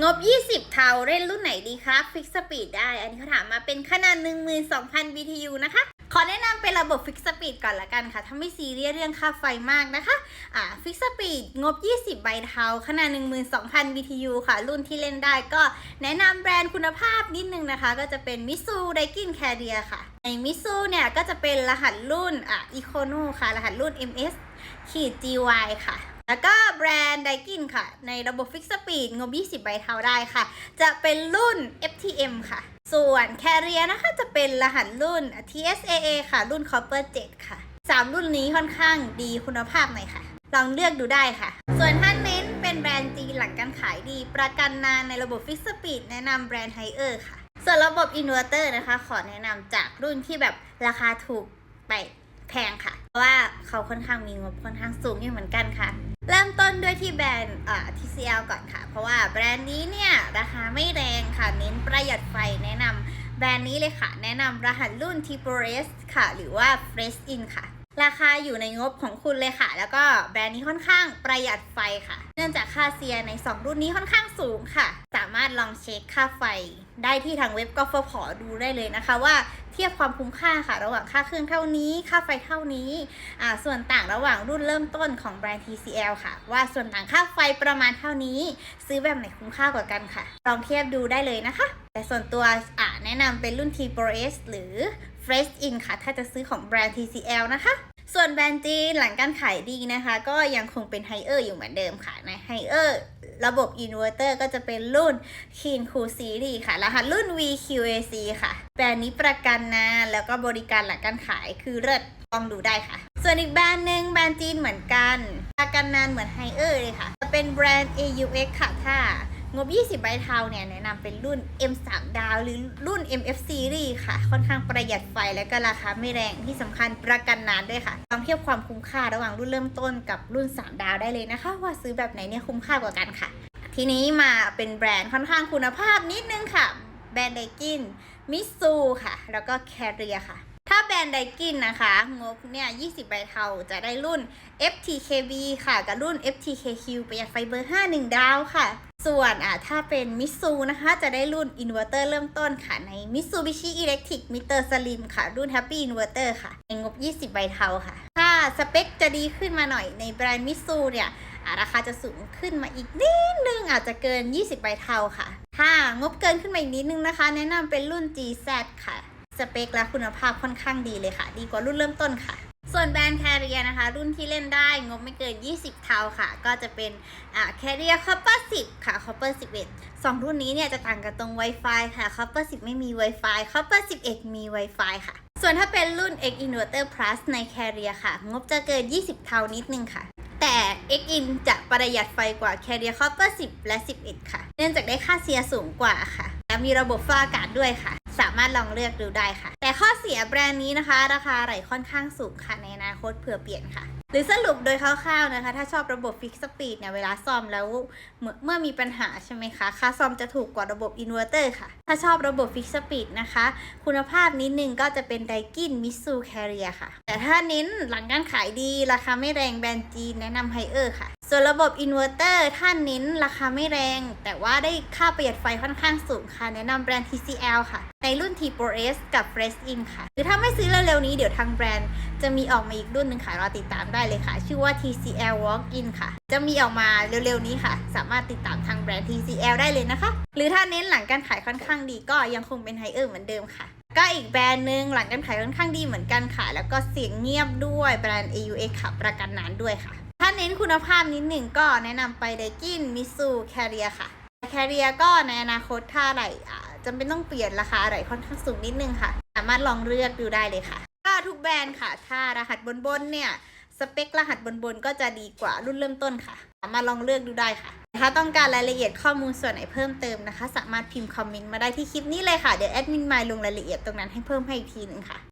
งบ 20 เทาเล่นรุ่นไหนดีครับฟิกสปีดได้ อันนี้เขาถามมาเป็นขนาด 12,000 BTU นะคะ ขอแนะนำเป็นระบบฟิกสปีดก่อนละกันค่ะ ถ้าไม่ซีเรียสเรื่องค่าไฟมากนะคะ อ่าฟิกสปีดงบ 20 ใบเทาขนาด 12,000 BTU ค่ะ รุ่นที่เล่นได้ก็แนะนำแบรนด์คุณภาพนิดนึงนะคะ ก็จะเป็นมิซูไดกินแคเรียค่ะ ในมิซูเนี่ยก็จะเป็นรหัสรุ่นอะอีโคโนค่ะ รหัสรุ่น MS ขีด GY ค่ะ แล้วก็แบรนด์ไดกินค่ะ ในระบบฟิกสปีดงบ 20 ใบเทาได้ค่ะ จะเป็นรุ่น FTM ค่ะ ส่วนแคเรียนะคะจะเป็นรหัสรุ่น TSAA ค่ะ รุ่น Copper 7 ค่ะ 3 รุ่นนี้ค่อนข้างดีคุณภาพหน่อยค่ะ ลองเลือกดูได้ค่ะ ส่วนถ้าเน้นเป็นแบรนด์จีหลังการขายดี ประกันนานในระบบฟิกสปีดแนะนำแบรนด์ไฮเออร์ค่ะ ส่วนระบบอินเวอร์เตอร์นะคะ ขอแนะนำจากรุ่นที่แบบราคาถูกไปแพงค่ะ เพราะว่าเขาค่อนข้างมีงบค่อนข้างสูงอยู่เหมือนกันค่ะ เริ่มต้นด้วยที่แบรนด์อ่า TCL ก่อนค่ะ เพราะว่าแบรนด์นี้เนี่ย ราคาไม่แรงค่ะ เน้นประหยัดไฟแนะนำแบรนด์นี้เลยค่ะ แนะนำรหัสรุ่น t p o r e s ค่ะ หรือว่า Fresh In ค่ะ ราคาอยู่ในงบของคุณเลยค่ะ แล้วก็แบรนด์นี้ค่อนข้างประหยัดไฟค่ะ เนื่องจากค่าเซียใน 2 รุ่นนี้ค่อนข้างสูงค่ะ สามารถลองเช็คค่าไฟ ได้ที่ทางเว็บกฟผดูได้เลยนะคะ ว่าเทียบความคุ้มค่าค่ะ ระหว่างค่าเครื่องเท่านี้ ค่าไฟเท่านี้อ่าส่วนต่างระหว่างรุ่นเริ่มต้นของแบรนด์ TCL ค่ะ ว่าส่วนต่างค่าไฟประมาณเท่านี้ ซื้อแบบไหนคุ้มค่ากว่ากันค่ะ ลองเทียบดูได้เลยนะคะ แต่ส่วนตัวอ่าแนะนำเป็นรุ่น T Pro S หรือ Fresh In ค่ะ ถ้าจะซื้อของแบรนด์ TCL นะคะ ส่วนแบรนด์จีนหลังการขายดีนะคะ ก็ยังคงเป็นไฮเออร์อยู่เหมือนเดิมค่ะ ในไฮเออร์ระบบอินเวอร์เตอร์ก็จะเป็นรุ่น Keen Cool Series ค่ะ รหัสรุ่น VQAC ค่ะ แบรนด์นี้ประกันนานแล้วก็บริการหลังการขายคือเลิศลองดูได้ค่ะ ส่วนอีกแบรนด์หนึ่งแบรนด์จีนเหมือนกัน ประกันนานเหมือนไฮเออร์เลยค่ะ จะเป็นแบรนด์ AUX ค่ะถ้า งบ 20 ใบเทาเนี่ยแนะนำเป็นรุ่น M3 ดาว หรือรุ่น MF Series ค่ะ ค่อนข้างประหยัดไฟและก็ราคาไม่แรงที่สำคัญประกันนานด้วยค่ะลองเทียบความคุ้มค่าระหว่างรุ่นเริ่มต้นกับรุ่น 3 ดาวได้เลยนะคะ ว่าซื้อแบบไหนเนี่ยคุ้มค่ากว่ากันค่ะ ทีนี้มาเป็นแบรนด์ค่อนข้างคุณภาพนิดนึงค่ะ แบรนด์ไดกินมิซูค่ะ แล้วก็แคเรียค่ะถ้าแบรนด์ไดกินนะคะ งบเนี่ย 20 ใบเทาจะได้รุ่น FTKB ค่ะ กับรุ่น FTKQ ประหยัดไฟเบอร์ 5 1 ดาวค่ะ ส่วนอะถ้าเป็นมิซูนะคะ จะได้รุ่นอินเวอร์เตอร์เริ่มต้นค่ะ ใน Mitsubishi Electric Meter Slim ค่ะ รุ่น Happy Inverter ค่ะ ในงบ 20 ใบเทาค่ะ ถ้าสเปคจะดีขึ้นมาหน่อยในแบรนด์มิซูเนี่ยราคาจะสูงขึ้นมาอีกนิดนึงอาจจะเกิน 20 ใบเทาค่ะ ถ้างบเกินขึ้นมาอีกนิดนึงนะคะ แนะนำเป็นรุ่น GZ ค่ะ สเปคและคุณภาพค่อนข้างดีเลยค่ะ ดีกว่ารุ่นเริ่มต้นค่ะ ส่วนแบรนด์แคเรียนะคะ รุ่นที่เล่นได้งบไม่เกิน 20 เท่าค่ะ ก็จะเป็นอ่าแคเรียคอปเปอร์10 ค่ะคอปเปอร์11สองรุ่นนี้เนี่ยจะต่างกันตรง Wi-Fi ค่ะคอปเปอร์10 ไม่มี Wi-Fi คอปเปอร์11 มี Wi-Fi ค่ะ ส่วนถ้าเป็นรุ่น X Inverter Plus ใน Carrier ค่ะ งบจะเกิน 20 เท่านิดนึงค่ะแต่ X In จะประหยัดไฟกว่า Carrier Copper 10 และ 11 ค่ะ เนื่องจากได้ค่าเสียสูงกว่าค่ะ และมีระบบฟ้าอากาศด้วยค่ะ สามารถลองเลือกดูได้ค่ะ แต่ข้อเสียแบรนด์นี้นะคะ ราคาไหลค่อนข้างสูงค่ะในอนาคตเผื่อเปลี่ยนค่ะ หรือสรุปโดยคร่าวๆนะคะ ถ้าชอบระบบฟิกสปีดเนี่ยเวลาซ่อมแล้วเมื่อเมื่อมีปัญหาใช่ไหมคะ ค่าซ่อมจะถูกกว่าระบบอินเวอร์เตอร์ค่ะ ถ้าชอบระบบฟิกสปีดนะคะ คุณภาพนิดนึงก็จะเป็นไดกินมิซูแคเรียค่ะ แต่ถ้าเน้นหลังการขายดีราคาไม่แรงแบรนด์จีนแนะนำไฮเออร์ค่ะส่วนระบบอินเวอร์เตอร์ถ้าเน้นราคาไม่แรง แต่ว่าได้ค่าประหยัดไฟค่อนข้างสูงค่ะ แนะนำแบรนด์ TCL ค่ะ ในรุ่น T Pro S กับ Fresh In ค่ะ หรือถ้าไม่ซื้อเร็วๆนี้เดี๋ยวทางแบรนด์จะมีออกมาอีกรุ่นหนึ่งค่ะ รอติดตามได้เลยค่ะ ชื่อว่า TCL Walk In ค่ะ จะมีออกมาเร็วๆนี้ค่ะ สามารถติดตามทางแบรนด์ TCL ได้เลยนะคะ หรือถ้าเน้นหลังการขายค่อนข้างดีก็ยังคงเป็นไฮเออร์เหมือนเดิมค่ะก็อีกแบรนด์หนึ่งหลังการขายค่อนข้างดีเหมือนกันค่ะ แล้วก็เสียงเงียบด้วยแบรนด์ AUX ค่ะประกันนานด้วยค่ะ เน้นคุณภาพนิดหนึ่งก็แนะนำไปไดกินมิซูแคเรียค่ะแคเรียก็ในอนาคตถ้าอะไรจำเป็นต้องเปลี่ยนราคาอะไรค่อนข้างสูงนิดนึงค่ะ สามารถลองเลือกดูได้เลยค่ะก็ทุกแบรนด์ค่ะ ถ้ารหัสบนบนๆเนี่ยสเปครหัสบนบนๆก็จะดีกว่ารุ่นเริ่มต้นค่ะ สามารถลองเลือกดูได้ค่ะ ถ้าต้องการรายละเอียดข้อมูลส่วนไหนเพิ่มเติมนะคะ สามารถพิมพ์คอมเมนต์มาได้ที่คลิปนี้เลยค่ะ เดี๋ยวแอดมินมายลงรายละเอียดตรงนั้นให้เพิ่มให้อีกทีนึงค่ะ